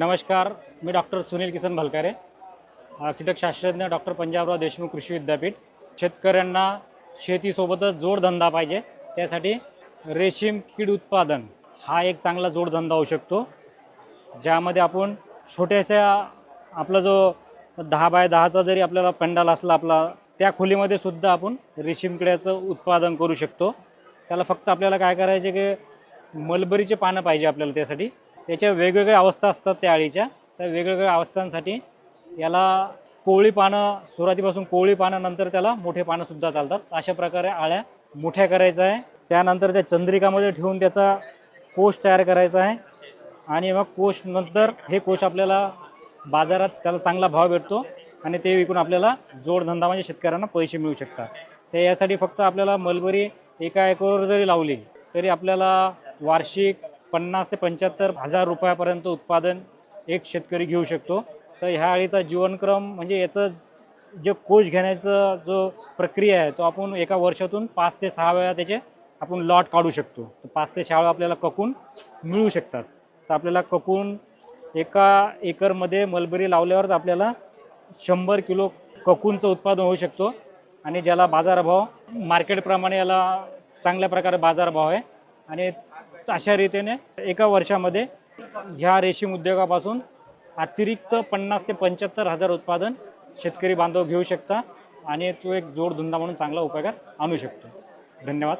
नमस्कार मी डॉक्टर सुनील किसन भलकारे कीटकशास्त्रज्ञ डॉक्टर पंजाबराव देशमुख कृषी विद्यापीठ. शेतकऱ्यांना शेतीसोबतच जोडधंदा पाहिजे त्यासाठी रेशीम कीड उत्पादन हा एक चांगला जोडधंदा होऊ शकतो. ज्यामध्ये आपण छोट्याशा आपला जो दहा बाय दहाचा जरी आपल्याला पंडाल असला आपला त्या खोलीमध्ये सुद्धा आपण रेशीम किड्याचं उत्पादन करू शकतो. त्याला फक्त आपल्याला काय करायचे की मलबरीचे पानं पाहिजे आपल्याला त्यासाठी. त्याच्या वेगवेगळ्या अवस्था असतात त्या अळीच्या त्या वेगवेगळ्या अवस्थांसाठी याला कोवळी पानं सुरुवातीपासून कोवळी पानं नंतर त्याला मोठे पानंसुद्धा चालतात. अशा प्रकारे आळ्या मोठ्या करायच्या आहे. त्यानंतर त्या चंद्रिकामध्ये ठेवून त्याचा कोश तयार करायचा आहे. आणि मग कोश नंतर हे कोश आपल्याला बाजारात त्याला चांगला भाव भेटतो आणि ते विकून आपल्याला जोडधंदा म्हणजे शेतकऱ्यांना पैसे मिळू शकतात. तर यासाठी फक्त आपल्याला मलबरी एका एकरवर जरी लावली तरी आपल्याला वार्षिक पन्नास ते पंच्याहत्तर हजार रुपयापर्यंत उत्पादन एक शेतकरी घेऊ शकतो. तर ह्या अळीचा जीवनक्रम म्हणजे याचं जे कोष घेण्याचा जो प्रक्रिया आहे तो आपण एका वर्षातून पाच ते सहा वेळा त्याचे आपण लॉट काढू शकतो. तर पाच ते सहा वेळा आपल्याला ककून मिळू शकतात. तर आपल्याला ककून एका एकरमध्ये मलबरी लावल्यावर आपल्याला शंभर किलो ककूनचं उत्पादन होऊ शकतो. आणि ज्याला बाजारभाव मार्केटप्रमाणे याला चांगल्या प्रकारे बाजारभाव आहे. आणि अशा रीतीने एका वर्षामध्ये ह्या रेशीम उद्योगापासून अतिरिक्त पन्नास ते पंच्याहत्तर हजार उत्पादन शेतकरी बांधव घेऊ शकता आणि तो एक जोडधंदा म्हणून चांगला उपयोगात आणू शकतो. धन्यवाद.